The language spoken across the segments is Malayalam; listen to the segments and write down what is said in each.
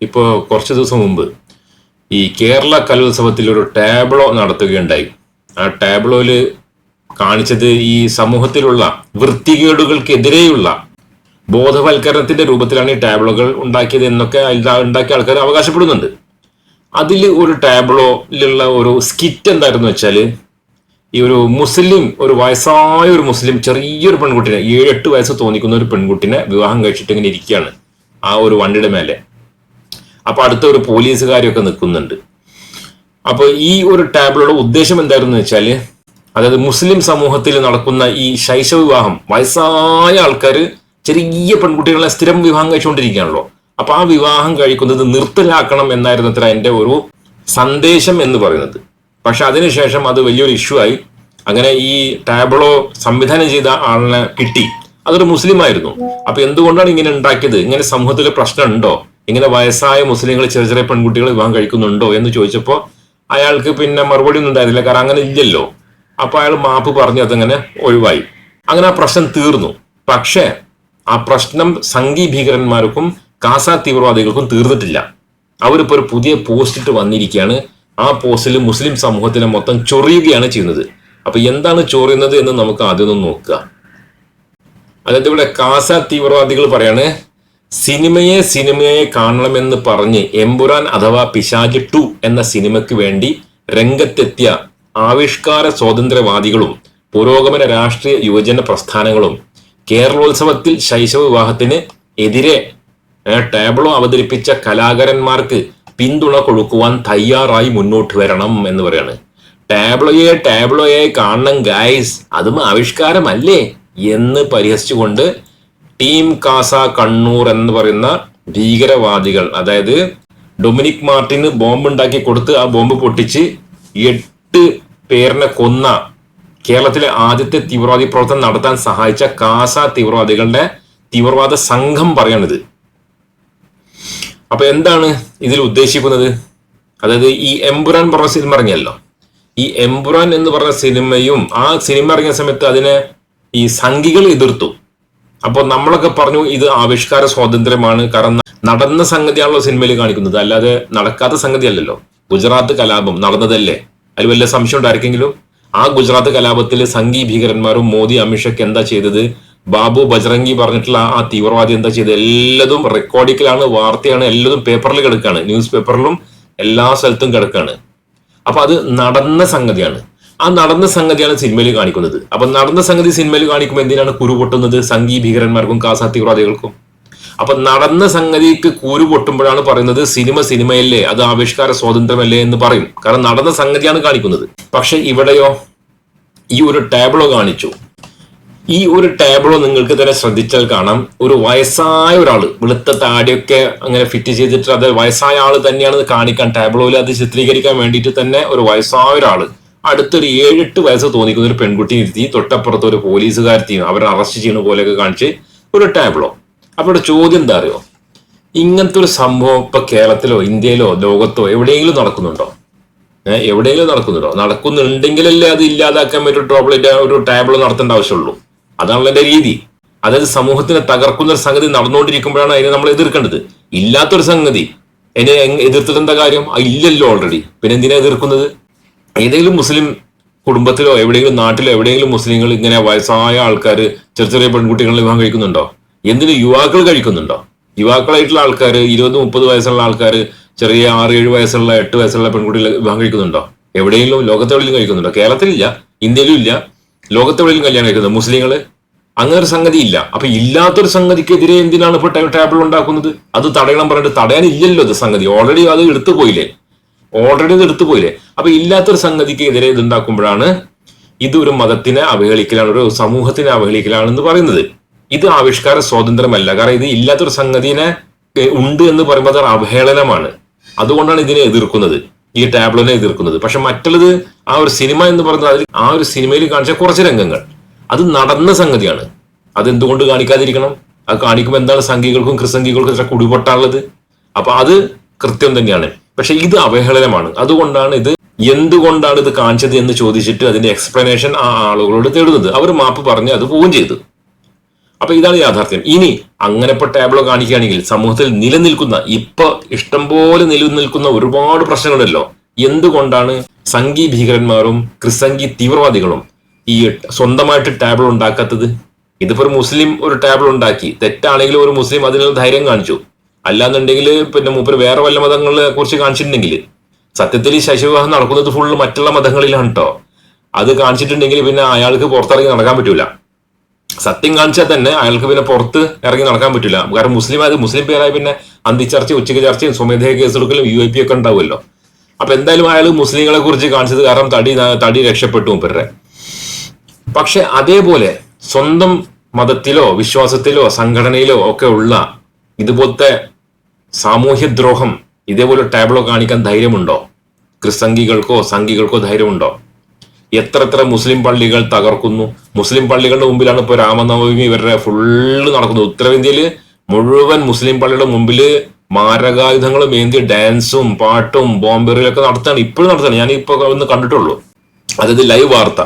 ഇപ്പോൾ കുറച്ച് ദിവസം മുമ്പ് ഈ കേരള കലോത്സവത്തിൽ ഒരു ടാബ്ലോ നടത്തുകയുണ്ടായി. ആ ടാബ്ലോയിൽ കാണിച്ചത് ഈ സമൂഹത്തിലുള്ള വൃത്തികേടുകൾക്കെതിരെയുള്ള ബോധവൽക്കരണത്തിന്റെ രൂപത്തിലാണ് ഈ ടാബ്ലോകൾ ഉണ്ടാക്കിയത് എന്നൊക്കെ ഉണ്ടാക്കിയ ആൾക്കാർ അവകാശപ്പെടുന്നുണ്ട്. അതിൽ ഒരു ടാബ്ലോയിലുള്ള ഒരു സ്കിറ്റ് എന്തായിരുന്നു വെച്ചാൽ ഈ ഒരു മുസ്ലിം ഒരു വയസ്സായ ഒരു മുസ്ലിം ചെറിയൊരു പെൺകുട്ടിനെ ഏഴ് എട്ട് വയസ്സ് തോന്നിക്കുന്ന ഒരു പെൺകുട്ടിനെ വിവാഹം കഴിച്ചിട്ട് ഇങ്ങനെ ഇരിക്കുകയാണ് ആ ഒരു വണ്ടിയുടെ മേലെ. അപ്പൊ അടുത്ത ഒരു പോലീസുകാരൊക്കെ നിൽക്കുന്നുണ്ട്. അപ്പൊ ഈ ഒരു ടാബിളുടെ ഉദ്ദേശം എന്തായിരുന്നു വെച്ചാൽ അതായത് മുസ്ലിം സമൂഹത്തിൽ നടക്കുന്ന ഈ ശൈശവ വിവാഹം വയസ്സായ ആൾക്കാർ ചെറിയ പെൺകുട്ടികളെ സ്ഥിരം വിവാഹം കഴിച്ചുകൊണ്ടിരിക്കുകയാണല്ലോ. അപ്പൊ ആ വിവാഹം കഴിക്കുന്നത് നിർത്തലാക്കണം എന്നായിരുന്നു അത്ര എന്റെ ഒരു സന്ദേശം എന്ന് പറയുന്നത്. പക്ഷെ അതിനുശേഷം അത് വലിയൊരു ഇഷ്യൂ ആയി. അങ്ങനെ ഈ ടാബ്ലോ സംവിധാനം ചെയ്ത ആളിനെ കിട്ടി. അതൊരു മുസ്ലിം ആയിരുന്നു അപ്പൊ എന്തുകൊണ്ടാണ് ഇങ്ങനെ ഉണ്ടാക്കിയത്? ഇങ്ങനെ സമൂഹത്തിൽ പ്രശ്നമുണ്ടോ? ഇങ്ങനെ വയസ്സായ മുസ്ലിങ്ങൾ ചെറിയ ചെറിയ പെൺകുട്ടികൾ വിവാഹം കഴിക്കുന്നുണ്ടോ എന്ന് ചോദിച്ചപ്പോൾ അയാൾക്ക് പിന്നെ മറുപടി ഒന്നും ഉണ്ടായിരുന്നില്ല. കാരണം അങ്ങനെ ഇല്ലല്ലോ. അപ്പൊ അയാൾ മാപ്പ് പറഞ്ഞു അതങ്ങനെ ഒഴിവായി. അങ്ങനെ ആ പ്രശ്നം തീർന്നു. പക്ഷേ ആ പ്രശ്നം സംഘി ഭീകരന്മാർക്കും കാസ തീവ്രവാദികൾക്കും തീർന്നിട്ടില്ല. അവരിപ്പോ ഒരു പുതിയ പോസ്റ്റ് ഇട്ട് വന്നിരിക്കുകയാണ്. ആ പോസ്റ്റിൽ മുസ്ലിം സമൂഹത്തിനെ മൊത്തം ചൊറിയുകയാണ് ചെയ്യുന്നത്. അപ്പൊ എന്താണ് ചൊറിയുന്നത് എന്ന് നമുക്ക് ആദ്യം ഒന്ന് നോക്കുക. അതായത് ഇവിടെ കാസ തീവ്രവാദികൾ പറയാണ് സിനിമയെ സിനിമയെ കാണണമെന്ന് പറഞ്ഞ് എമ്പുരാൻ അഥവാ പിശാജ് ടു എന്ന സിനിമയ്ക്ക് വേണ്ടി രംഗത്തെത്തിയ ആവിഷ്കാര സ്വാതന്ത്ര്യവാദികളും പുരോഗമന രാഷ്ട്രീയ യുവജന പ്രസ്ഥാനങ്ങളും കേരളോത്സവത്തിൽ ശൈശവ വിവാഹത്തിന് എതിരെ ടേബിളോ അവതരിപ്പിച്ച കലാകാരന്മാർക്ക് പിന്തുണ കൊടുക്കുവാൻ തയ്യാറായി മുന്നോട്ട് വരണം എന്ന് പറയാണ്. ടാബ്ലോയെ ടാബ്ലോയെ കാണണം ഗായ്സ്. അതും ആവിഷ്കാരമല്ലേ എന്ന് പരിഹസിച്ചുകൊണ്ട് ടീം കാസ കണ്ണൂർ എന്ന് പറയുന്ന ഭീകരവാദികൾ അതായത് ഡൊമിനിക് മാർട്ടിന് ബോംബ് ഉണ്ടാക്കി കൊടുത്ത് ആ ബോംബ് പൊട്ടിച്ച് എട്ട് പേരിനെ കൊന്ന കേരളത്തിലെ ആദ്യത്തെ തീവ്രവാദി പ്രവർത്തനം നടത്താൻ സഹായിച്ച കാസ തീവ്രവാദികളുടെ തീവ്രവാദ സംഘം പറയണത്. അപ്പൊ എന്താണ് ഇതിൽ ഉദ്ദേശിക്കുന്നത്? അതായത് ഈ എംപുരാൻ പറഞ്ഞ സിനിമ ഇറങ്ങിയല്ലോ. ഈ എംപുരാൻ എന്ന് പറഞ്ഞ സിനിമയും ആ സിനിമ ഇറങ്ങിയ സമയത്ത് അതിനെ ഈ സംഘികൾ എതിർത്തു. അപ്പോൾ നമ്മളൊക്കെ പറഞ്ഞു ഇത് ആവിഷ്കാര സ്വാതന്ത്ര്യമാണ്. കാരണം നടന്ന സംഗതിയാണല്ലോ സിനിമയിൽ കാണിക്കുന്നത്. അല്ലാതെ നടക്കാത്ത സംഗതി അല്ലല്ലോ ഗുജറാത്ത് കലാപം നടന്നതല്ലേ? അതിൽ വല്ല സംശയം ഉണ്ടായിരിക്കെങ്കിലും? ആ ഗുജറാത്ത് കലാപത്തിൽ സംഘീ ഭീകരന്മാരും മോദി അമിത്ഷയ്ക്ക് എന്താ ചെയ്തത്? ബാബു ബജറംഗി പറഞ്ഞിട്ടുള്ള ആ തീവ്രവാദി എന്താ ചെയ്തത്? എല്ലതും റെക്കോർഡിക്കലാണ് വാർത്തയാണ് എല്ലതും പേപ്പറിൽ കിടക്കാണ്. ന്യൂസ് പേപ്പറിലും എല്ലാ സ്ഥലത്തും കിടക്കാണ്. അപ്പൊ അത് നടന്ന സംഗതിയാണ്. ആ നടന്ന സംഗതിയാണ് സിനിമയിൽ കാണിക്കുന്നത്. അപ്പൊ നടന്ന സംഗതി സിനിമയിൽ കാണിക്കുമ്പോൾ എന്തിനാണ് കുരു പൊട്ടുന്നത്? സംഘീ ഭീകരന്മാർക്കും കാസാത്തീവ്രവാദികൾക്കും അപ്പൊ നടന്ന സംഗതിക്ക് കൂരു പൊട്ടുമ്പോഴാണ് പറയുന്നത് സിനിമ സിനിമയല്ലേ അത് ആവിഷ്കാര സ്വാതന്ത്ര്യമല്ലേ എന്ന് പറയും. കാരണം നടന്ന സംഗതിയാണ് കാണിക്കുന്നത്. പക്ഷെ ഇവിടെയോ ഈ ഒരു ടേബിളോ കാണിച്ചു. ഈ ഒരു ടേബിളോ നിങ്ങൾക്ക് തന്നെ ശ്രദ്ധിച്ചാൽ കാണാം. ഒരു വയസ്സായ ഒരാൾ വെളുത്ത താടിയൊക്കെ അങ്ങനെ ഫിറ്റ് ചെയ്തിട്ട് അത് വയസ്സായ ആൾ തന്നെയാണ് കാണിക്കാൻ ടേബിളോയിൽ അത് ചിത്രീകരിക്കാൻ വേണ്ടിയിട്ട് തന്നെ ഒരു വയസ്സായ ഒരാൾ അടുത്തൊരു ഏഴെട്ട് വയസ്സ് തോന്നിക്കുന്ന ഒരു പെൺകുട്ടി ഇരുത്തി തൊട്ടപ്പുറത്ത് ഒരു പോലീസുകാരത്തെയും അവരെ അറസ്റ്റ് ചെയ്യുന്ന പോലെയൊക്കെ കാണിച്ച് ഒരു ടാബ്ലോ അപ്പൊ ഇവിടെ ചോദ്യം എന്താ അറിയോ? ഇങ്ങനത്തെ ഒരു സംഭവം ഇപ്പൊ കേരളത്തിലോ ഇന്ത്യയിലോ ലോകത്തോ എവിടെയെങ്കിലും നടക്കുന്നുണ്ടോ? ഏഹ് എവിടെയെങ്കിലും നടക്കുന്നുണ്ടോ? നടക്കുന്നുണ്ടെങ്കിലല്ലേ അത് ഇല്ലാതാക്കാൻ പറ്റും ടോബ്ലറ്റ് ഒരു ടാബ്ലോ നടത്തേണ്ട ആവശ്യമുള്ളൂ. അതാണല്ലോ എന്റെ രീതി. അതായത് സമൂഹത്തിനെ തകർക്കുന്ന ഒരു സംഗതി നടന്നുകൊണ്ടിരിക്കുമ്പോഴാണ് അതിനെ നമ്മൾ എതിർക്കേണ്ടത്. ഇല്ലാത്തൊരു സംഗതി. എന്നെ എതിർത്തിട്ട് എന്താ കാര്യം? ഇല്ലല്ലോ ഓൾറെഡി പിന്നെ എന്തിനാ എതിർക്കുന്നത്? ഏതെങ്കിലും മുസ്ലിം കുടുംബത്തിലോ എവിടെയെങ്കിലും നാട്ടിലോ എവിടെയെങ്കിലും മുസ്ലിങ്ങൾ ഇങ്ങനെ വയസ്സായ ആൾക്കാർ ചെറിയ ചെറിയ പെൺകുട്ടികളെ വിവാഹം കഴിക്കുന്നുണ്ടോ? എന്തിന് യുവാക്കൾ കഴിക്കുന്നുണ്ടോ? യുവാക്കളായിട്ടുള്ള ആൾക്കാർ ഇരുപത് മുപ്പത് വയസ്സുള്ള ആൾക്കാർ ചെറിയ ആറ് ഏഴ് വയസ്സുള്ള എട്ട് വയസ്സുള്ള പെൺകുട്ടികളെ വിവാഹം കഴിക്കുന്നുണ്ടോ? എവിടെയെങ്കിലും ലോകത്തെവിടെയും കഴിക്കുന്നുണ്ടോ? കേരളത്തിലില്ല ഇന്ത്യയിലും ഇല്ല ലോകത്തെവിടെയും കല്യാണം കഴിക്കുന്നത് മുസ്ലിങ്ങൾ അങ്ങനെ ഒരു സംഗതി ഇല്ല അപ്പൊ ഇല്ലാത്തൊരു സംഗതിക്കെതിരെ എന്തിനാണ് ഇപ്പൊ ടേബിൾ ഉണ്ടാക്കുന്നത്? അത് തടയണം പറഞ്ഞിട്ട് തടയാനില്ലല്ലോ അത് സംഗതി. ഓൾറെഡി അത് എടുത്തു പോയില്ലേ? ഓൾറെഡി ഇത് എടുത്തു പോയില്ലേ? അപ്പൊ ഇല്ലാത്തൊരു സംഗതിക്ക് എതിരെ ഇത് ഉണ്ടാക്കുമ്പോഴാണ് ഇത് ഒരു മതത്തിനെ അവഹേളിക്കലാണ് ഒരു സമൂഹത്തിനെ അവഹേളിക്കലാണെന്ന് പറയുന്നത്. ഇത് ആവിഷ്കാര സ്വാതന്ത്ര്യമല്ല. കാരണം ഇത് ഇല്ലാത്തൊരു സംഗതിനെ ഉണ്ട് എന്ന് പറയുമ്പോൾ അത് അവഹേളനമാണ്. അതുകൊണ്ടാണ് ഇതിനെ എതിർക്കുന്നത്. ഈ ടാബ്ലോനെ എതിർക്കുന്നത്. പക്ഷെ മറ്റുള്ളത് ആ ഒരു സിനിമ എന്ന് പറയുന്നത് അതിൽ ആ ഒരു സിനിമയിൽ കാണിച്ച കുറച്ച് രംഗങ്ങൾ. അത് നടന്ന സംഗതിയാണ്. അത് എന്തുകൊണ്ട് കാണിക്കാതിരിക്കണം? അത് കാണിക്കുമ്പോൾ എന്താണ് സംഘികൾക്കും ക്രിസംഘികൾക്കും കുടിപൊട്ടാനുള്ളത്? അപ്പൊ അത് കൃത്യം തന്നെയാണ്. പക്ഷെ ഇത് അവഹേളനമാണ്. അതുകൊണ്ടാണ് ഇത് എന്തുകൊണ്ടാണ് ഇത് കാണിച്ചത് എന്ന് ചോദിച്ചിട്ട് അതിന്റെ എക്സ്പ്ലനേഷൻ ആ ആളുകളോട് തേടുന്നത്. അവർ മാപ്പ് പറഞ്ഞ് അത് പോവുകയും ചെയ്തു. അപ്പൊ ഇതാണ് യാഥാർത്ഥ്യം. ഇനി അങ്ങനെ അങ്ങനെപ്പോ ടാബ്ലോ കാണിക്കുകയാണെങ്കിൽ സമൂഹത്തിൽ നിലനിൽക്കുന്ന ഇപ്പൊ ഇഷ്ടംപോലെ നിലനിൽക്കുന്ന ഒരുപാട് പ്രശ്നങ്ങളുണ്ടല്ലോ. എന്തുകൊണ്ടാണ് സംഘി ഭീകരന്മാരും ക്രിസംഗി തീവ്രവാദികളും ഈ സ്വന്തമായിട്ട് ടാബ്ലോ ഉണ്ടാക്കാത്തത്? ഇതിപ്പോ ഒരു മുസ്ലിം ഒരു ടാബ്ലോ ഉണ്ടാക്കി തെറ്റാണെങ്കിലും ഒരു മുസ്ലിം അതിനുള്ള ധൈര്യം കാണിച്ചു. അല്ലാന്നുണ്ടെങ്കിൽ പിന്നെ മൂപ്പര് വേറെ വല്ല മതങ്ങളെ കുറിച്ച് കാണിച്ചിട്ടുണ്ടെങ്കിൽ സത്യത്തിൽ ഈ ശശിവിവാഹം നടക്കുന്നത് ഫുൾ മറ്റുള്ള മതങ്ങളിലാണ് കേട്ടോ അത് കാണിച്ചിട്ടുണ്ടെങ്കിൽ പിന്നെ അയാൾക്ക് പുറത്തിറങ്ങി നടക്കാൻ പറ്റൂല. സത്യം കാണിച്ചാൽ തന്നെ അയാൾക്ക് പിന്നെ പുറത്ത് ഇറങ്ങി നടക്കാൻ പറ്റില്ല കാരണം മുസ്ലിം ആയത് മുസ്ലിം പേരായി പിന്നെ അന്തിച്ചർച്ച ഉച്ചയ്ക്ക് ചർച്ചയും സ്വമേധയ കേസെടുക്കലും യു ഐ പി ഒക്കെ ഉണ്ടാവുമല്ലോ. അപ്പൊ എന്തായാലും അയാൾ മുസ്ലിങ്ങളെ കുറിച്ച് കാണിച്ചത് കാരണം തടി തടി രക്ഷപ്പെട്ടു മുപ്പരുടെ. പക്ഷെ അതേപോലെ സ്വന്തം മതത്തിലോ വിശ്വാസത്തിലോ സംഘടനയിലോ ഒക്കെ ഉള്ള ഇതുപോലത്തെ സാമൂഹ്യദ്രോഹം ഇതേപോലെ ടാബ്ലോ കാണിക്കാൻ ധൈര്യമുണ്ടോ? ക്രിസംഗികൾക്കോ സംഘികൾക്കോ ധൈര്യമുണ്ടോ? എത്ര എത്ര മുസ്ലിം പള്ളികൾ തകർക്കുന്നു? മുസ്ലിം പള്ളികളുടെ മുമ്പിലാണ് ഇപ്പോൾ രാമനവമി ഇവരുടെ ഫുള്ള് നടക്കുന്നത്. ഉത്തരേന്ത്യയിൽ മുഴുവൻ മുസ്ലിം പള്ളിയുടെ മുമ്പിൽ മാരകായുധങ്ങളും ഏന്തി ഡാൻസും പാട്ടും ബോംബെറിലൊക്കെ നടത്താണ് ഇപ്പോഴും നടത്താണ് ഞാൻ ഇപ്പോൾ ഒന്ന് കണ്ടിട്ടുള്ളൂ. അതായത് ലൈവ് വാർത്ത.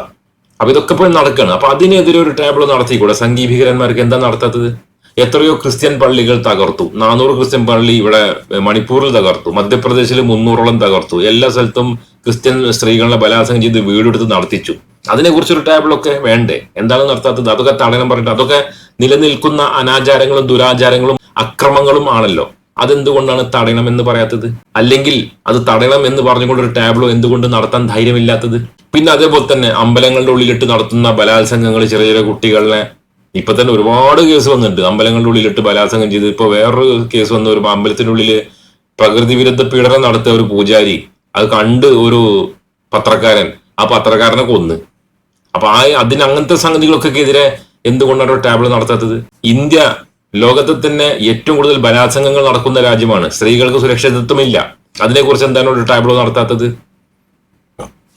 അപ്പൊ ഇതൊക്കെ ഇപ്പോൾ നടക്കുകയാണ്. അപ്പൊ അതിനെതിരെ ഒരു ടേബിൾ നടത്തിക്കൂടെ? സംഗീഭീകരന്മാർക്ക് എന്താ നടത്താത്തത്? എത്രയോ ക്രിസ്ത്യൻ പള്ളികൾ തകർത്തു. നാനൂറ് ക്രിസ്ത്യൻ പള്ളി ഇവിടെ മണിപ്പൂരിൽ തകർത്തു. മധ്യപ്രദേശിൽ മുന്നൂറോളം തകർത്തു. എല്ലാ സ്ഥലത്തും ക്രിസ്ത്യൻ സ്ത്രീകളെ ബലാത്സംഗം ചെയ്ത് വീടെടുത്ത് നടത്തിച്ചു. അതിനെക്കുറിച്ചൊരു ടേബിളൊക്കെ വേണ്ടേ? എന്താണ് നടത്താത്തത് അതൊക്കെ തടയണം പറഞ്ഞിട്ട് അതൊക്കെ നിലനിൽക്കുന്ന അനാചാരങ്ങളും ദുരാചാരങ്ങളും അക്രമങ്ങളും ആണല്ലോ. അതെന്തുകൊണ്ടാണ് തടയണം എന്ന് പറയാത്തത്? അല്ലെങ്കിൽ അത് തടയണം എന്ന് പറഞ്ഞുകൊണ്ട് ഒരു ടാബ്ലോ എന്തുകൊണ്ട് നടത്താൻ ധൈര്യമില്ലാത്തത്? പിന്നെ അതേപോലെ തന്നെ അമ്പലങ്ങളുടെ ഉള്ളിലിട്ട് നടത്തുന്ന ബലാത്സംഗങ്ങൾ ചെറിയ ചെറിയ കുട്ടികളെ ഇപ്പൊ തന്നെ ഒരുപാട് കേസ് വന്നിട്ടുണ്ട്. അമ്പലങ്ങളുടെ ഉള്ളിലിട്ട് ബലാത്സംഗം ചെയ്ത് ഇപ്പൊ വേറൊരു കേസ് വന്ന ഒരു അമ്പലത്തിന്റെ ഉള്ളിൽ പ്രകൃതി വിരുദ്ധ പീഡനം നടത്തിയ ഒരു പൂജാരി അത് കണ്ട് ഒരു പത്രക്കാരൻ ആ പത്രക്കാരനെ കൊന്ന്. അപ്പൊ ആ അതിന് അങ്ങനത്തെ സംഗതികളൊക്കെ എതിരെ എന്തുകൊണ്ടാണ് ഒരു ടാബ്ലോ നടത്താത്തത്? ഇന്ത്യ ലോകത്തിൽ തന്നെ ഏറ്റവും കൂടുതൽ ബലാത്സംഗങ്ങൾ നടക്കുന്ന രാജ്യമാണ്. സ്ത്രീകൾക്ക് സുരക്ഷിതത്വമില്ല അതിനെക്കുറിച്ച് എന്താണ് ഒരു ടാബ്ലോ നടത്താത്തത്?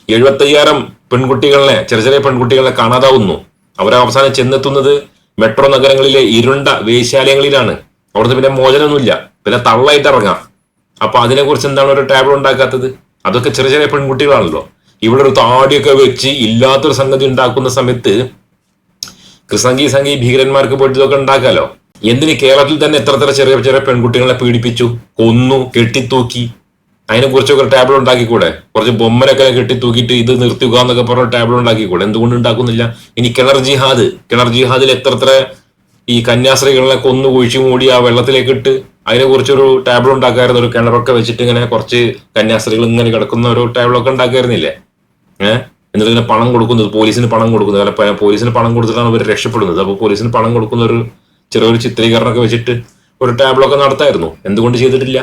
എഴുപത്തയ്യായിരം പെൺകുട്ടികളെ ചെറിയ ചെറിയ പെൺകുട്ടികളെ കാണാതാവുന്നു. അവർ അവസാനം ചെന്നെത്തുന്നത് മെട്രോ നഗരങ്ങളിലെ ഇരുണ്ട വേശ്യാലയങ്ങളിലാണ്. അവിടുന്ന് പിന്നെ മോചനമൊന്നുമില്ല. പിന്നെ തള്ളായിട്ട് ഇറങ്ങാം. അപ്പൊ അതിനെക്കുറിച്ച് എന്താണ് ഒരു ടേബിൾ ഉണ്ടാക്കാത്തത്? അതൊക്കെ ചെറിയ ചെറിയ പെൺകുട്ടികളാണല്ലോ. ഇവിടെ ഒരു താടിയൊക്കെ വെച്ച് ഇല്ലാത്തൊരു സംഗതി ഉണ്ടാക്കുന്ന സമയത്ത് ക്രിസംഗി സംഗി ഭീകരന്മാർക്ക് പോയിട്ട് ഇതൊക്കെ ഉണ്ടാക്കാലോ? എന്തിന് കേരളത്തിൽ തന്നെ എത്ര എത്ര ചെറിയ ചെറിയ പെൺകുട്ടികളെ പീഡിപ്പിച്ചു കൊന്നു കെട്ടിത്തൂക്കി അതിനെ കുറിച്ചൊക്കെ ഒരു ടാബ്ലോ ഉണ്ടാക്കിക്കൂടെ? കുറച്ച് ബൊമ്മനൊക്കെ തൂക്കിട്ട് ഇത് നിർത്തുക എന്നൊക്കെ പറഞ്ഞ ടാബ്ലോ ഉണ്ടാക്കിക്കൂടെ? എന്തുകൊണ്ട് ഉണ്ടാക്കുന്നില്ല? ഇനി കിണർ ജിഹാദ്. കിണർ ജിഹാദിൽ എത്ര എത്ര ഈ കന്യാസ്ത്രീകളെ കൊന്നു കുഴിച്ചു മൂടി ആ വെള്ളത്തിലേക്ക് ഇട്ട് അതിനെ കുറിച്ചൊരു ടാബ്ലോ ഉണ്ടാക്കായിരുന്നു. ഒരു കിണറൊക്കെ വെച്ചിട്ട് ഇങ്ങനെ കുറച്ച് കന്യാസ്ത്രീകൾ ഇങ്ങനെ കിടക്കുന്ന ഒരു ടാബ്ലോ ഒക്കെ ഉണ്ടാക്കായിരുന്നില്ലേ ഏഹ് എന്നിട്ട് ഇങ്ങനെ പണം കൊടുക്കുന്നത് പോലീസിന് പണം കൊടുക്കുന്നത്. അല്ല പോലീസിന് പണം കൊടുത്തിട്ടാണ് അവർ രക്ഷപ്പെടുന്നത്. അപ്പോൾ പോലീസിന് പണം കൊടുക്കുന്ന ഒരു ചെറിയൊരു ചിത്രീകരണമൊക്കെ വെച്ചിട്ട് ഒരു ടാബ്ലോ ഒക്കെ നടത്തായിരുന്നു. എന്തുകൊണ്ട് ചെയ്തിട്ടില്ല?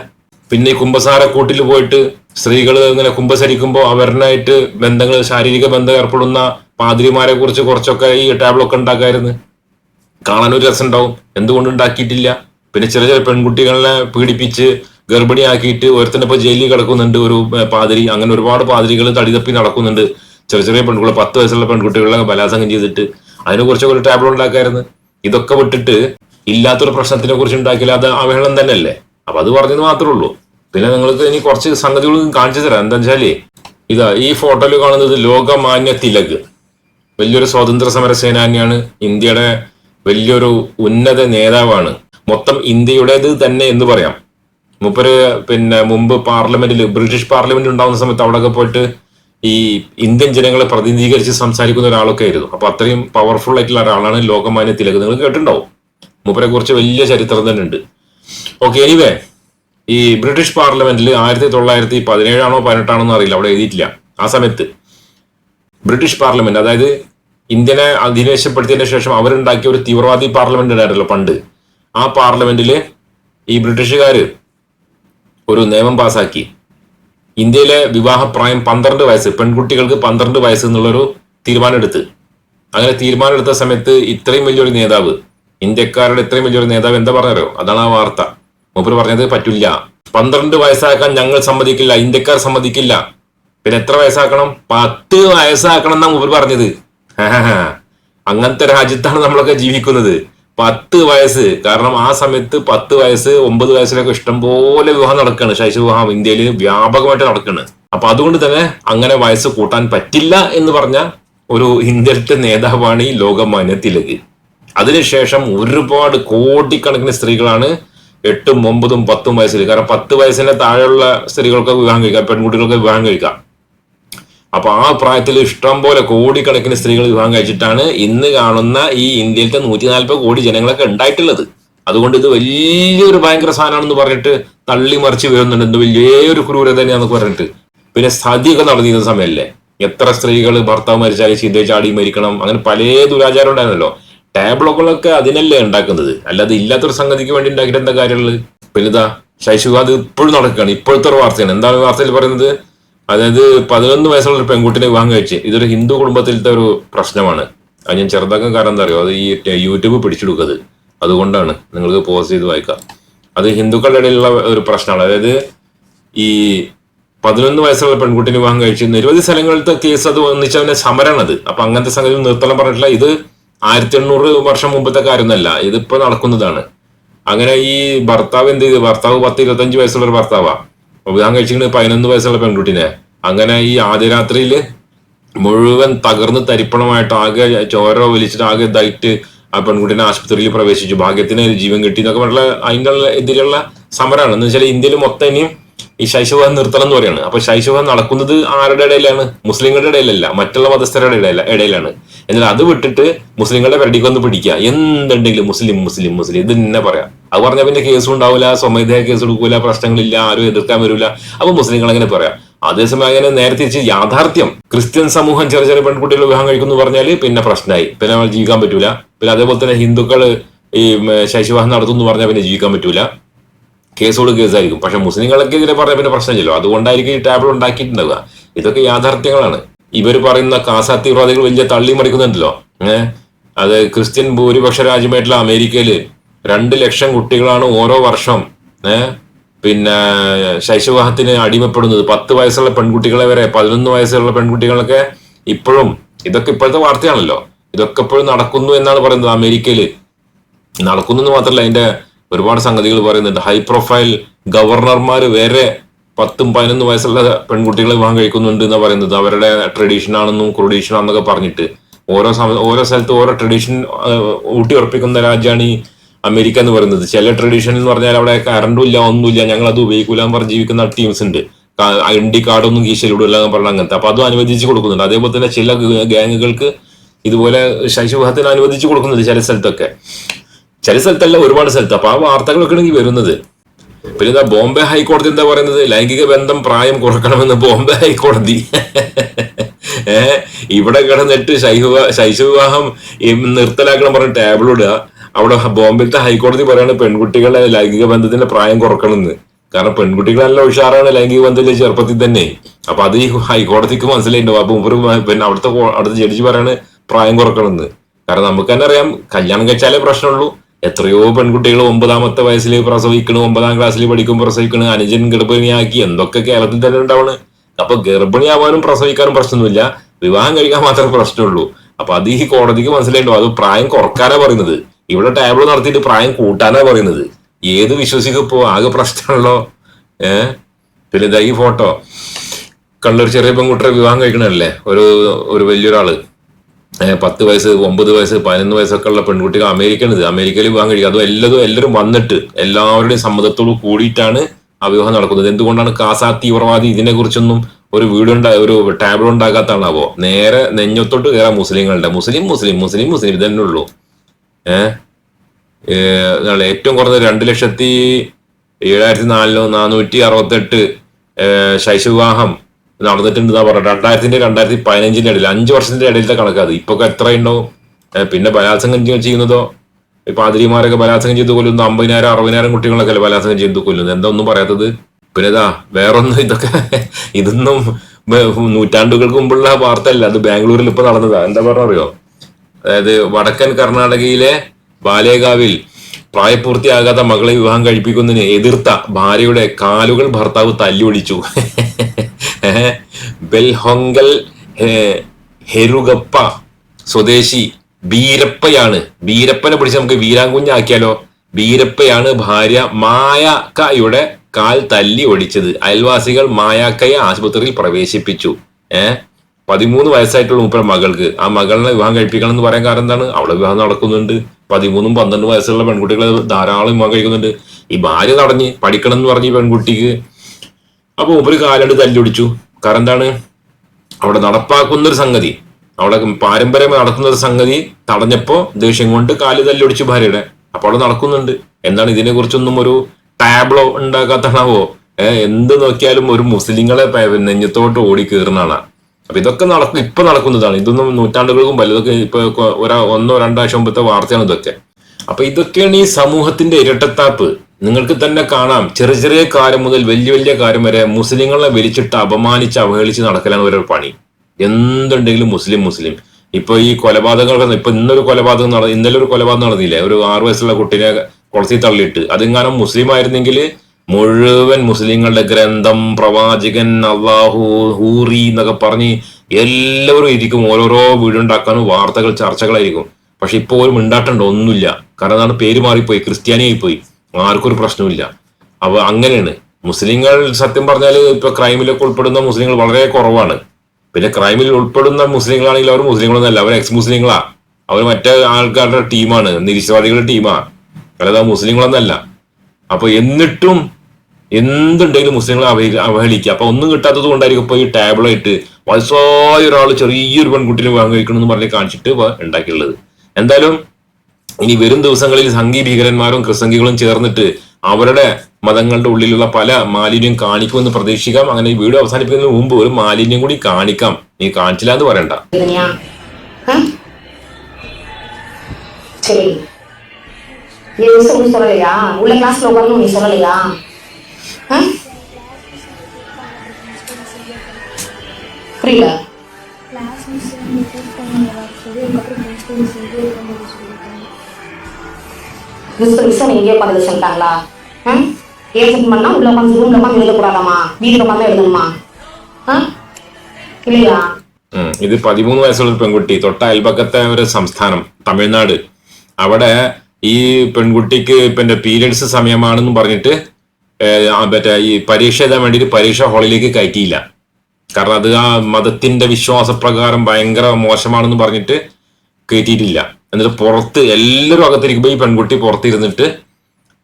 പിന്നെ ഈ കുംഭസാരക്കൂട്ടിൽ പോയിട്ട് സ്ത്രീകൾ ഇങ്ങനെ കുംഭസരിക്കുമ്പോൾ അവരനായിട്ട് ബന്ധങ്ങൾ ശാരീരിക ബന്ധം ഏർപ്പെടുന്ന പാതിരിമാരെ കുറിച്ച് കുറച്ചൊക്കെ ഈ ടാബ്ലൊക്കെ ഉണ്ടാക്കായിരുന്നു. ഉണ്ടാക്കായിരുന്നു കാണാനൊരു രസം ഉണ്ടാവും എന്തുകൊണ്ട് ഉണ്ടാക്കിയിട്ടില്ല? പിന്നെ ചെറിയ ചെറിയ പെൺകുട്ടികളെ പീഡിപ്പിച്ച് ഗർഭിണിയാക്കിയിട്ട് ഒരുത്തന്നെ ഇപ്പൊ ജയിലിൽ കിടക്കുന്നുണ്ട് ഒരു പാതിരി. അങ്ങനെ ഒരുപാട് പാതിരികൾ തടിതപ്പി നടക്കുന്നുണ്ട്. ചെറിയ ചെറിയ പെൺകുട്ടികൾ പത്ത് വയസ്സുള്ള പെൺകുട്ടികളെ ബലാത്സംഗം ചെയ്തിട്ട് അതിനെ കുറിച്ചൊക്കെ ഒരു ടാബ്ലോ ഉണ്ടാക്കായിരുന്നു. ഇതൊക്കെ വിട്ടിട്ട് ഇല്ലാത്തൊരു പ്രശ്നത്തിനെ കുറിച്ച് ഉണ്ടാക്കിയാൽ അത് അവഹേളനം തന്നെയല്ലേ? അപ്പൊ അത് പറഞ്ഞത് മാത്രമേ ഉള്ളൂ. പിന്നെ നിങ്ങൾക്ക് ഇനി കുറച്ച് സംഗതികൾ കാണിച്ചു തരാം. എന്താ വെച്ചാൽ ഇതാ ഈ ഫോട്ടോയിൽ കാണുന്നത് ലോകമാന്യ തിലക്. വലിയൊരു സ്വാതന്ത്ര്യ സമര സേനാനിയാണ്. ഇന്ത്യയുടെ വലിയൊരു ഉന്നത നേതാവാണ്. മൊത്തം ഇന്ത്യയുടേത് തന്നെ എന്ന് പറയാം. മൂപ്പര് പിന്നെ മുമ്പ് പാർലമെന്റിൽ ബ്രിട്ടീഷ് പാർലമെന്റ് ഉണ്ടാകുന്ന സമയത്ത് അവിടെയൊക്കെ പോയിട്ട് ഈ ഇന്ത്യൻ ജനങ്ങളെ പ്രതിനിധീകരിച്ച് സംസാരിക്കുന്ന ഒരാളൊക്കെ ആയിരുന്നു. അപ്പൊ അത്രയും പവർഫുൾ ആയിട്ടുള്ള ഒരാളാണ് ലോകമാന്യ തിലക്. നിങ്ങൾ കേട്ടിട്ടുണ്ടാവും. മൂപ്പരെ കുറിച്ച് വലിയ ചരിത്രം തന്നെ ഉണ്ട്. ഓക്കെ എനിവേ ഈ ബ്രിട്ടീഷ് പാർലമെന്റിൽ ആയിരത്തി തൊള്ളായിരത്തി പതിനേഴാണോ പതിനെട്ടാണോ എന്ന് അറിയില്ല അവിടെ എഴുതിയിട്ടില്ല ആ സമയത്ത്. ബ്രിട്ടീഷ് പാർലമെന്റ് അതായത് ഇന്ത്യനെ അധിനിവേശപ്പെടുത്തിയതിന് ശേഷം അവരുണ്ടാക്കിയ ഒരു തീവ്രവാദി പാർലമെന്റ് ഉണ്ടായിരുന്നല്ലോ പണ്ട്. ആ പാർലമെന്റിൽ ഈ ബ്രിട്ടീഷുകാർ ഒരു നിയമം പാസാക്കി. ഇന്ത്യയിലെ വിവാഹപ്രായം പന്ത്രണ്ട് വയസ്സ് പെൺകുട്ടികൾക്ക് പന്ത്രണ്ട് വയസ്സ് എന്നുള്ളൊരു തീരുമാനമെടുത്ത്. അങ്ങനെ തീരുമാനമെടുത്ത സമയത്ത് ഇത്രയും വലിയൊരു നേതാവ് ഇന്ത്യക്കാരുടെ ഇത്രയും വലിയൊരു നേതാവ് എന്താ പറഞ്ഞോ അതാണ് ആ വാർത്ത. മൂപ്പര് പറഞ്ഞത് പറ്റില്ല പന്ത്രണ്ട് വയസ്സാക്കാൻ ഞങ്ങൾ സമ്മതിക്കില്ല ഇന്ത്യക്കാർ സമ്മതിക്കില്ല. പിന്നെ എത്ര വയസ്സാക്കണം? പത്ത് വയസ്സാക്കണം എന്നാ മൂപ്പർ പറഞ്ഞത്. അങ്ങനത്തെ രാജ്യത്താണ് നമ്മളൊക്കെ ജീവിക്കുന്നത്. പത്ത് വയസ്സ്. കാരണം ആ സമയത്ത് പത്ത് വയസ്സ് ഒമ്പത് വയസ്സിലൊക്കെ ഇഷ്ടംപോലെ വിവാഹം നടക്കുകയാണ് ശൈശ വിവാഹം ഇന്ത്യയിൽ വ്യാപകമായിട്ട് നടക്കുകയാണ് അപ്പൊ അതുകൊണ്ട് തന്നെ അങ്ങനെ വയസ്സ് കൂട്ടാൻ പറ്റില്ല എന്ന് പറഞ്ഞ ഒരു ഇന്ത്യത്തെ നേതാവാണ് ഈ ലോകമാന്യ തിലക്. അതിനുശേഷം ഒരുപാട് കോടിക്കണക്കിന് സ്ത്രീകളാണ് എട്ടും ഒമ്പതും പത്തും വയസ്സിൽ കാരണം പത്ത് വയസ്സിന് താഴെയുള്ള സ്ത്രീകൾക്ക് വിവാഹം കഴിക്കാം പെൺകുട്ടികൾക്ക് വിവാഹം കഴിക്കാം. അപ്പൊ ആ പ്രായത്തിൽ ഇഷ്ടം പോലെ കോടിക്കണക്കിന് സ്ത്രീകൾ വിവാഹം കഴിച്ചിട്ടാണ് ഇന്ന് കാണുന്ന ഈ ഇന്ത്യയിലത്തെ നൂറ്റി നാൽപ്പത് കോടി ജനങ്ങളൊക്കെ ഉണ്ടായിട്ടുള്ളത്. അതുകൊണ്ട് ഇത് വലിയൊരു ഭയങ്കര സാധനമാണെന്ന് പറഞ്ഞിട്ട് തള്ളി മറിച്ച് വരുന്നുണ്ട്. എന്ത് വലിയൊരു ക്രൂരത തന്നെയാണെന്ന് പറഞ്ഞിട്ട്. പിന്നെ സതിയൊക്കെ നടന്നിരുന്ന സമയമല്ലേ എത്ര സ്ത്രീകൾ ഭർത്താവ് മരിച്ചാൽ സീതയെ ചാടി മരിക്കണം. അങ്ങനെ പല ദുരാചാരം ഉണ്ടായിരുന്നല്ലോ. ടാബ്ലോകളൊക്കെ അതിനല്ലേ ഉണ്ടാക്കുന്നത്? അല്ലാതെ ഇല്ലാത്തൊരു സംഗതിക്ക് വേണ്ടി ഉണ്ടാക്കിയിട്ട് എന്താ കാര്യമുള്ളത്? പിന്നെ ഇതാ ശൈശുവാദ് ഇപ്പോഴും നടക്കുകയാണ്. ഇപ്പോഴത്തെ ഒരു വാർത്തയാണ്. എന്താണ് വാർത്തയിൽ പറയുന്നത്? അതായത് പതിനൊന്ന് വയസ്സുള്ള ഒരു പെൺകുട്ടിനെ വിവാഹം കഴിച്ച് ഇതൊരു ഹിന്ദു കുടുംബത്തിലത്തെ ഒരു പ്രശ്നമാണ്. അത് ഞാൻ ചെറുതാക്കാൻ കാരണം എന്താ അറിയോ? അത് ഈ യൂട്യൂബ് പിടിച്ചെടുക്കുന്നത് അതുകൊണ്ടാണ് നിങ്ങൾക്ക് പോസ് ചെയ്ത് വായിക്കാം. അത് ഹിന്ദുക്കളുടെ ഇടയിലുള്ള ഒരു പ്രശ്നമാണ്. അതായത് ഈ പതിനൊന്ന് വയസ്സുള്ള പെൺകുട്ടിനെ വിവാഹം കഴിച്ച് നിരവധി സ്ഥലങ്ങളിലത്തെ കേസ് അത് വന്നിച്ചവനെ സമരമാണത് അപ്പൊ അങ്ങനത്തെ സംഗതി നിർത്തണം പറഞ്ഞിട്ടില്ല. ഇത് ആയിരത്തി എണ്ണൂറ് വർഷം മുമ്പത്തെ കാര്യമൊന്നല്ല ഇതിപ്പോ നടക്കുന്നതാണ്. അങ്ങനെ ഈ ഭർത്താവ് എന്ത് ചെയ്ത്? ഭർത്താവ് പത്ത് ഇരുപത്തഞ്ച് വയസ്സുള്ള ഒരു ഭർത്താവാ. വിവാഹം കഴിച്ചിട്ട് പതിനൊന്ന് വയസ്സുള്ള പെൺകുട്ടിനെ. അങ്ങനെ ഈ ആദ്യ രാത്രിയിൽ മുഴുവൻ തകർന്ന് തരിപ്പണമായിട്ട് ആകെ ചോര വലിച്ചിട്ട് ആകെ ഇതായിട്ട് ആ പെൺകുട്ടിനെ ആശുപത്രിയിൽ പ്രവേശിച്ചു. ഭാഗ്യത്തിന് ജീവൻ കിട്ടി എന്നൊക്കെ പറഞ്ഞ അതിന്റെ എതിരെയുള്ള സമരമാണ്. എന്ന് വെച്ചാൽ ഇന്ത്യയിൽ മൊത്തം ഇനിയും ഈ ശൈശവം നിർത്തണം എന്ന് പറയാണ് അപ്പൊ ശൈശവം നടക്കുന്നത് ആരുടെ ഇടയിലാണ്? മുസ്ലിങ്ങളുടെ ഇടയിലല്ല മറ്റുള്ള മതസ്ഥരുടെ ഇടയില ഇടയിലാണ്. എന്നാൽ അത് വിട്ടിട്ട് മുസ്ലിങ്ങളുടെ പെരടിക്ക് വന്ന് പിടിക്കുക. എന്തുണ്ടെങ്കിലും മുസ്ലിം മുസ്ലിം മുസ്ലിം ഇത് തന്നെ പറയാം. അത് പറഞ്ഞാൽ പിന്നെ കേസും ഉണ്ടാവില്ല സ്വമേധയാ കേസ് എടുക്കൂല പ്രശ്നങ്ങളില്ല ആരും എതിർക്കാൻ വരില്ല അപ്പൊ മുസ്ലിങ്ങൾ അങ്ങനെ പറയാം. അതേസമയം അങ്ങനെ നേരെ തിരിച്ച് യാഥാർത്ഥ്യം. ക്രിസ്ത്യൻ സമൂഹം ചെറിയ ചെറിയ പെൺകുട്ടികൾ വിവാഹം കഴിക്കുന്നു പറഞ്ഞാൽ പിന്നെ പ്രശ്നമായി പിന്നെ ജീവിക്കാൻ പറ്റൂല. പിന്നെ അതേപോലെ തന്നെ ഹിന്ദുക്കൾ ഈ ശൈശവാഹം നടത്തുന്നു പറഞ്ഞാൽ പിന്നെ ജീവിക്കാൻ പറ്റൂല. കേസോട് കേസായിരിക്കും. പക്ഷെ മുസ്ലിങ്ങളൊക്കെ ഇതിനെ പറഞ്ഞ പിന്നെ പ്രശ്നമില്ലല്ലോ. അതുകൊണ്ടായിരിക്കും ഈ ടാബിൾ ഉണ്ടാക്കിയിട്ടുണ്ടാവുക. ഇതൊക്കെ യാഥാർത്ഥ്യങ്ങളാണ്. ഇവർ പറയുന്ന കാസ തീവ്രവാദികൾ വലിയ തള്ളി മറിക്കുന്നുണ്ടല്ലോ. ഏഹ് അത് ക്രിസ്ത്യൻ ഭൂരിപക്ഷ രാജ്യമായിട്ടുള്ള അമേരിക്കയിൽ രണ്ട് ലക്ഷം കുട്ടികളാണ് ഓരോ വർഷം ഏഹ് പിന്നെ ശൈശവാഹത്തിന് അടിമപ്പെടുന്നത്. പത്ത് വയസ്സുള്ള പെൺകുട്ടികളെ വരെ പതിനൊന്ന് വയസ്സുള്ള പെൺകുട്ടികളൊക്കെ ഇപ്പോഴും ഇതൊക്കെ ഇപ്പോഴത്തെ വാർത്തയാണല്ലോ. ഇതൊക്കെ ഇപ്പോഴും നടക്കുന്നു എന്നാണ് പറയുന്നത് അമേരിക്കയിൽ നടക്കുന്നു എന്ന് മാത്രമല്ല അതിന്റെ ഒരുപാട് സംഗതികൾ പറയുന്നുണ്ട്. ഹൈ പ്രൊഫൈൽ ഗവർണർമാർ വരെ പത്തും പതിനൊന്ന് വയസ്സുള്ള പെൺകുട്ടികളെ വിവാഹം കഴിക്കുന്നുണ്ട് എന്ന് പറയുന്നത്. അവരുടെ ട്രഡീഷൻ ആണെന്നും ക്രൊഡീഷൻ ആണെന്നൊക്കെ പറഞ്ഞിട്ട്. ഓരോ ഓരോ സ്ഥലത്ത് ഓരോ ട്രഡീഷൻ ഊട്ടി ഉറപ്പിക്കുന്ന രാജ്യമാണ് ഈ അമേരിക്ക എന്ന് പറയുന്നത്. ചില ട്രഡീഷൻ എന്ന് പറഞ്ഞാൽ അവിടെ കറണ്ടും ഇല്ല ഒന്നുമില്ല ഞങ്ങൾ അത് ഉപയോഗിക്കൂല എന്ന് പറഞ്ഞ് ജീവിക്കുന്ന ടീംസ് ഉണ്ട്. ഐ ഡി കാർഡൊന്നും കീശയിലൂടില്ല എന്ന് പറഞ്ഞ അങ്ങനത്തെ അപ്പൊ അതും അനുവദിച്ച് കൊടുക്കുന്നുണ്ട്. അതേപോലെ തന്നെ ചില ഗാങ്ങുകൾക്ക് ഇതുപോലെ ശൈശവിവാഹത്തിന് അനുവദിച്ച് കൊടുക്കുന്നുണ്ട് ചില സ്ഥലത്തൊക്കെ. ചില സ്ഥലത്തല്ല ഒരുപാട് സ്ഥലത്ത്. അപ്പൊ ആ വാർത്തകളൊക്കെ ആണെങ്കിൽ വരുന്നത്. പിന്നെ എന്താ ബോംബെ ഹൈക്കോടതി എന്താ പറയുന്നത്? ലൈംഗിക ബന്ധം പ്രായം കുറക്കണമെന്ന് ബോംബെ ഹൈക്കോടതി. ഏഹ് ഇവിടെ കിടന്നിട്ട് ശൈശു ശൈശവിവാഹം നിർത്തലാക്കണം പറഞ്ഞ ഇടുക. അവിടെ ബോംബെത്തെ ഹൈക്കോടതി പറയാണ് പെൺകുട്ടികളെ ലൈംഗിക ബന്ധത്തിന്റെ പ്രായം കുറക്കണമെന്ന്. കാരണം പെൺകുട്ടികൾ നല്ല ഉഷാറാണ് ലൈംഗിക ബന്ധത്തിൽ ചെറുപ്പത്തിൽ തന്നെ. അപ്പൊ അത് ഈ ഹൈക്കോടതിക്ക് മനസ്സിലായിട്ടുണ്ടാവും അപ്പൊ മുമ്പ് പിന്നെ അവിടുത്തെ അവിടുത്തെ ജഡ്ജി പറയാണ് പ്രായം കുറക്കണമെന്ന്. കാരണം നമുക്ക് തന്നെ അറിയാം കല്യാണം കഴിച്ചാലേ പ്രശ്നമുള്ളൂ. എത്രയോ പെൺകുട്ടികൾ ഒമ്പതാമത്തെ വയസ്സിൽ പ്രസവിക്കണു ഒമ്പതാം ക്ലാസ്സിൽ പഠിക്കും പ്രസവിക്കണു അനുജൻ ഗർഭിണിയാക്കി എന്തൊക്കെ കേരളത്തിൽ തന്നെ ഉണ്ടാവണ് അപ്പൊ ഗർഭിണിയാവാനും പ്രസവിക്കാനും പ്രശ്നമൊന്നുമില്ല. വിവാഹം കഴിക്കാൻ മാത്രമേ പ്രശ്നമുള്ളൂ. അപ്പൊ അത് ഈ കോടതിക്ക് മനസ്സിലായിട്ടുണ്ടോ. അത് പ്രായം കുറക്കാനാ പറയുന്നത്. ഇവിടെ ടേബിൾ നടത്തിയിട്ട് പ്രായം കൂട്ടാനാ പറയുന്നത്. ഏത് വിശ്വസിക്കപ്പോ ആകെ പ്രശ്നമുള്ളോ ഏഹ് പിന്നെ ഈ ഫോട്ടോ കണ്ണൂർ ചെറിയ പെൺകുട്ടിയെ വിവാഹം കഴിക്കണല്ലേ ഒരു ഒരു വലിയൊരാൾ. പത്ത് വയസ്സ് ഒമ്പത് വയസ്സ് പതിനൊന്ന് വയസ്സൊക്കെ ഉള്ള പെൺകുട്ടികൾ അമേരിക്കണിത് അമേരിക്കയിൽ വിവാഹം കഴിക്കുക അതും എല്ലാതും എല്ലാവരും വന്നിട്ട് എല്ലാവരുടെയും സമ്മതത്തോട് കൂടിയിട്ടാണ് ആ വിവാഹം നടക്കുന്നത്. എന്തുകൊണ്ടാണ് കാസാ തീവ്രവാദി ഇതിനെ കുറിച്ചൊന്നും ഒരു വീടുണ്ടായ ഒരു ടാബ്ലോ അപ്പോ നേരെ നെഞ്ഞത്തോട്ട് കയറാം മുസ്ലിങ്ങളുടെ. മുസ്ലിം മുസ്ലിം മുസ്ലിം മുസ്ലിം. ഇതന്നെ ഉള്ളൂ. ഏഹ് ഏറ്റവും കുറഞ്ഞത് രണ്ട് ലക്ഷത്തി ഏഴായിരത്തി നാലിലോ നാനൂറ്റി അറുപത്തെട്ട് ശൈശവിവാഹം നടന്നിട്ടുണ്ട് എന്നാ പറഞ്ഞത് രണ്ടായിരത്തിന്റെ രണ്ടായിരത്തി പതിനഞ്ചിന്റെ ഇടയിൽ അഞ്ചു വർഷത്തിന്റെ ഇടയിലത്തെ കണക്കാത് ഇപ്പൊ എത്ര ഉണ്ടാവും പിന്നെ ബലാത്സംഗം ചെയ്യുന്നതോ? ഇപ്പൊ പാതിരിമാരൊക്കെ ബലാത്സംഗം ചെയ്ത് കൊല്ലുന്നു അമ്പതിനായിരം അറുപതിനായിരം കുട്ടികളൊക്കെ അല്ലേ ബലാത്സംഗം ചെയ്ത് കൊല്ലുന്നു എന്താ ഒന്നും പറയാത്തത്? പിന്നെ ഇതാ വേറൊന്നും ഇതൊക്കെ ഇതൊന്നും നൂറ്റാണ്ടുകൾക്ക് മുമ്പുള്ള വാർത്ത അല്ല അത് ബാംഗ്ലൂരിൽ ഇപ്പൊ നടന്നതാ. എന്താ പറഞ്ഞ അറിയോ? അതായത് വടക്കൻ കർണാടകയിലെ ബാലേഗാവിൽ പ്രായപൂർത്തിയാകാത്ത മകളെ വിവാഹം കഴിപ്പിക്കുന്നതിന് എതിർത്ത ഭാര്യയുടെ കാലുകൾ ഭർത്താവ് തല്ലിയൊടിച്ചു ഏഹ് ബെൽഹൊങ്കൽ ഹെരുഗപ്പ സ്വദേശി ബീരപ്പയാണ്. ബീരപ്പനെ പിടിച്ച് നമുക്ക് വീരാങ്കുഞ്ഞാക്കിയാലോ ബീരപ്പയാണ് ഭാര്യ മായാക്കയുടെ കാൽ തല്ലി ഒടിച്ചത് അയൽവാസികൾ മായാക്കയെ ആശുപത്രിയിൽ പ്രവേശിപ്പിച്ചു. ഏഹ് പതിമൂന്ന് വയസ്സായിട്ടുള്ള മൂപ്പര മകൾക്ക്. ആ മകളിനെ വിവാഹം കഴിപ്പിക്കണം എന്ന് പറയാൻ കാരണം എന്താണ്? അവിടെ വിവാഹം നടക്കുന്നുണ്ട്. പതിമൂന്നും പന്ത്രണ്ടും വയസ്സുള്ള പെൺകുട്ടികളെ ധാരാളം വിവാഹം കഴിക്കുന്നുണ്ട്. ഈ ഭാര്യ തടഞ്ഞ് പഠിക്കണം എന്ന് പറഞ്ഞ് പെൺകുട്ടിക്ക് അപ്പൊ ഒരു കാലട് തല്ലൊടിച്ചു കാരണം എന്താണ് അവിടെ നടപ്പാക്കുന്ന ഒരു സംഗതി. അവിടെ പാരമ്പര്യമായി നടത്തുന്ന ഒരു സംഗതി തടഞ്ഞപ്പോ ദേഷ്യം കൊണ്ട് കാൽ തല്ലൊടിച്ചു ഭാര്യയുടെ. അപ്പൊ അവിടെ നടക്കുന്നുണ്ട്. എന്താണ് ഇതിനെ കുറിച്ചൊന്നും ഒരു ടാബ്ലോ ഉണ്ടാക്കാത്തണാവോ എന്ത് നോക്കിയാലും ഒരു മുസ്ലിങ്ങളെ നെഞ്ഞത്തോട്ട് ഓടി കയറുന്നതാണ് അപ്പൊ ഇതൊക്കെ നടക്കും ഇപ്പൊ നടക്കുന്നതാണ്. ഇതൊന്നും നൂറ്റാണ്ടുകൾക്കും വലുതൊക്കെ ഇപ്പൊ ഒരാ ഒന്നോ രണ്ടാഴ്ച മുമ്പത്തെ വാർത്തയാണ് ഇതൊക്കെ. അപ്പൊ ഇതൊക്കെയാണ് ഈ സമൂഹത്തിന്റെ ഇരട്ടത്താപ്പ്. നിങ്ങൾക്ക് തന്നെ കാണാം. ചെറിയ ചെറിയ കാര്യം മുതൽ വലിയ വലിയ കാര്യം വരെ മുസ്ലിങ്ങളെ വലിച്ചിട്ട് അപമാനിച്ച് അവഹേളിച്ച് നടക്കലാണ് ഒരു പണി. എന്തുണ്ടെങ്കിലും മുസ്ലിം മുസ്ലിം. ഇപ്പൊ ഈ കൊലപാതകങ്ങൾ ഇപ്പൊ ഇന്നൊരു കൊലപാതകം നട ഇന്നലെ ഒരു കൊലപാതകം നടന്നില്ലേ? ഒരു ആറ് വയസ്സുള്ള കുട്ടീനെ കുളത്തിൽ തള്ളിയിട്ട്. അതെങ്ങാനും മുസ്ലിം ആയിരുന്നെങ്കിൽ മുഴുവൻ മുസ്ലിങ്ങളുടെ ഗ്രന്ഥം പ്രവാചകൻ അള്ളാഹു ഹൂറി എന്നൊക്കെ പറഞ്ഞ് എല്ലാവരും ഇരിക്കും. ഓരോരോ വീടുണ്ടാക്കാനും വാർത്തകൾ ചർച്ചകളായിരിക്കും. പക്ഷെ ഇപ്പോൾ ഒരു മിണ്ടാട്ടുണ്ടോ ഒന്നുമില്ല. കാരണം അതാണ് പേര് മാറിപ്പോയി. ക്രിസ്ത്യാനിയായി പോയി ആർക്കും ഒരു അവ അപ്പൊ അങ്ങനെയാണ്. മുസ്ലിങ്ങൾ സത്യം പറഞ്ഞാൽ ഇപ്പൊ ക്രൈമിലൊക്കെ ഉൾപ്പെടുന്ന മുസ്ലിങ്ങൾ വളരെ കുറവാണ്. പിന്നെ ക്രൈമിൽ ഉൾപ്പെടുന്ന മുസ്ലിങ്ങളാണെങ്കിൽ അവർ മുസ്ലിങ്ങളൊന്നല്ല അവർ എക്സ് മുസ്ലിങ്ങളാ. അവർ മറ്റേ ആൾക്കാരുടെ ടീമാണ്. നിരീശ്വരവാദികളുടെ ടീമാ. അല്ലാതെ മുസ്ലിങ്ങളൊന്നല്ല. അപ്പൊ എന്നിട്ടും എന്തുണ്ടെങ്കിലും മുസ്ലിങ്ങളെ അവഹ അവഹേളിക്കുക. അപ്പൊ ഒന്നും കിട്ടാത്തത് കൊണ്ടായിരിക്കും ഇപ്പൊ ഈ ടാബ്ലറ്റ് വയസ്സായ ഒരാൾ ചെറിയൊരു പെൺകുട്ടിനെ വാങ്ങിക്കണമെന്ന് പറഞ്ഞ് കാണിച്ചിട്ട് ഉണ്ടാക്കിയുള്ളത്. എന്തായാലും ഇനി വരും ദിവസങ്ങളിൽ സംഘി ഭീകരന്മാരും ക്രിസംഗികളും ചേർന്നിട്ട് അവരുടെ മതങ്ങളുടെ ഉള്ളിലുള്ള പല മാലിന്യം കാണിക്കുമെന്ന് പ്രതീക്ഷിക്കാം അങ്ങനെ ഈ വീഡിയോ അവസാനിപ്പിക്കുന്നതിന് മുമ്പ് ഒരു മാലിന്യം കൂടി കാണിക്കാം നീ കാണിച്ചില്ല എന്ന് പറയണ്ട எழுதுனியா கிளாஸ் மிஸ் மெசேஜ் பண்ணி வர சொல்லி அதுக்கப்புறம் ஃப்ரெண்ட்ஸ் கூட சேர்ந்து உட்காந்து சொல்லியிருக்காங்க மிஸ் மிஸ் நீ எங்கேயோ உட்காந்து சொல்லிட்டாங்களா ஏஜென்ட் பண்ணா உள்ள உட்காந்து ரூம்ல உட்காந்து எழுதக்கூடாதாமா வீட்டுல உட்காந்து எழுதணுமா ஆ? இல்லையா ഉം. ഇത് പതിമൂന്ന് വയസ്സുള്ള ഒരു പെൺകുട്ടി തൊട്ട അയൽപക്കത്തെ ഒരു സംസ്ഥാനം തമിഴ്നാട് അവിടെ ഈ പെൺകുട്ടിക്ക് പിന്നെ പീരിയഡ്സ് സമയമാണെന്ന് പറഞ്ഞിട്ട് ഏഹ്, ആ മറ്റേ ഈ പരീക്ഷ എഴുതാൻ വേണ്ടിയിട്ട് പരീക്ഷ ഹാളിലേക്ക് കയറ്റിയില്ല കാരണം അത് ആ മതത്തിന്റെ വിശ്വാസപ്രകാരം ഭയങ്കര മോശമാണെന്ന് പറഞ്ഞിട്ട് കയറ്റിയിട്ടില്ല എന്നിട്ട് പുറത്ത് എല്ലാവരും അകത്തിരിക്കുമ്പോൾ ഈ പെൺകുട്ടി പുറത്തിരുന്നിട്ട്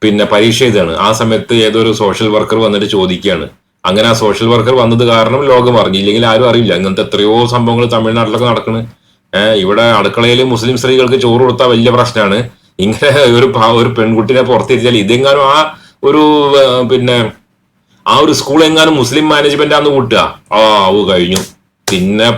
പിന്നെ പരീക്ഷ എഴുതാണ്. ആ സമയത്ത് ഏതൊരു സോഷ്യൽ വർക്കർ വന്നിട്ട് ചോദിക്കുകയാണ് അങ്ങനെ ആ സോഷ്യൽ വർക്കർ വന്നത് കാരണം ലോകം അറിഞ്ഞു ഇല്ലെങ്കിൽ ആരും അറിയില്ല. ഇങ്ങനത്തെ എത്രയോ സംഭവങ്ങൾ തമിഴ്നാട്ടിലൊക്കെ നടക്കുന്നത് ഇവിടെ അടുക്കളയിൽ മുസ്ലിം സ്ത്രീകൾക്ക് ചോറ് കൊടുത്താൽ വലിയ പ്രശ്നമാണ് ഇങ്ങനെ ഒരു ഒരു പെൺകുട്ടിനെ പുറത്തിരിച്ചാൽ ഇതെങ്ങാനും ആ ഒരു പിന്നെ ആ ഒരു സ്കൂൾ എങ്ങാനും മുസ്ലിം മാനേജ്മെന്റ് ആന്ന് കൂട്ടുക. ആ ആവു കഴിഞ്ഞു. പിന്നെ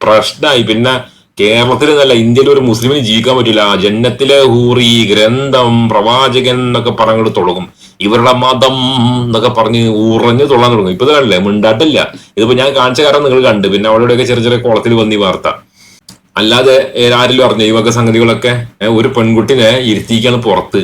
പ്രശ്നമായി പിന്നെ കേരളത്തിൽ എന്നല്ല ഇന്ത്യയിൽ ഒരു മുസ്ലിമിന് ജീവിക്കാൻ പറ്റില്ല. ജന്നത്തിലെ ഹൂറി ഗ്രന്ഥം പ്രവാചകൻ എന്നൊക്കെ പറഞ്ഞിട്ട് തുടങ്ങും. ഇവരുടെ മതം എന്നൊക്കെ പറഞ്ഞ് ഉറഞ്ഞ് തൊള്ളാൻ തുടങ്ങും. ഇപ്പൊ ഇതല്ലേ മിണ്ടാട്ടില്ല. ഇതിപ്പോ ഞാൻ കാണിച്ച കാരണം നിങ്ങൾ കണ്ട്. പിന്നെ അവിടെയൊക്കെ ചെറിയ ചെറിയ കുളത്തിൽ വന്നി വാർത്ത. അല്ലാതെ ആരെങ്കിലും അറിഞ്ഞു ഈ വക സംഗതികളൊക്കെ? ഒരു പെൺകുട്ടിനെ ഇരുത്തിക്കാണ് പുറത്ത്.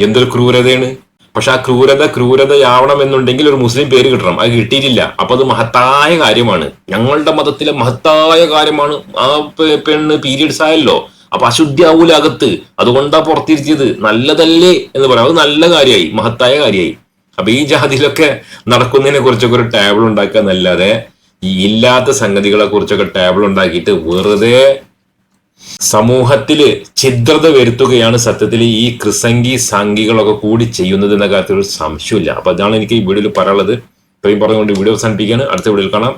എന്തൊരു ക്രൂരതയാണ്. പക്ഷെ ആ ക്രൂരത ക്രൂരതയാവണം എന്നുണ്ടെങ്കിൽ ഒരു മുസ്ലിം പേര് കിട്ടണം. അത് കിട്ടിയിട്ടില്ല. അപ്പൊ അത് മഹത്തായ കാര്യമാണ്. ഞങ്ങളുടെ മതത്തിലെ മഹത്തായ കാര്യമാണ് ആ പെണ്ണ് പീരീഡ്സ് ആയല്ലോ. അപ്പൊ അശുദ്ധി ആവൂല അകത്ത്. അതുകൊണ്ടാ പുറത്തിരിച്ചത്. നല്ലതല്ലേ എന്ന് പറയാം. അത് നല്ല കാര്യമായി മഹത്തായ കാര്യമായി അപ്പൊ ഈ ജാതിയിലൊക്കെ നടക്കുന്നതിനെ കുറിച്ചൊക്കെ ഒരു ടേബിൾ ഉണ്ടാക്കുക എന്നല്ലാതെ ഇല്ലാത്ത സംഗതികളെ കുറിച്ചൊക്കെ ടേബിൾ ഉണ്ടാക്കിയിട്ട് വെറുതെ സമൂഹത്തിൽ ഛിദ്രത വരുത്തുകയാണ് സത്യത്തിൽ ഈ ക്രിസംഗി സംഘികളൊക്കെ കൂടി ചെയ്യുന്നത് എന്ന കാര്യത്തിൽ ഒരു സംശയമില്ല അപ്പൊ അതാണ് എനിക്ക് ഈ വീഡിയോയിൽ പറയാനുള്ളത്. ഇത്രയും പറഞ്ഞുകൊണ്ട് വീഡിയോ അവസാനിപ്പിക്കുകയാണ്. അടുത്ത വീഡിയോയിൽ കാണാം.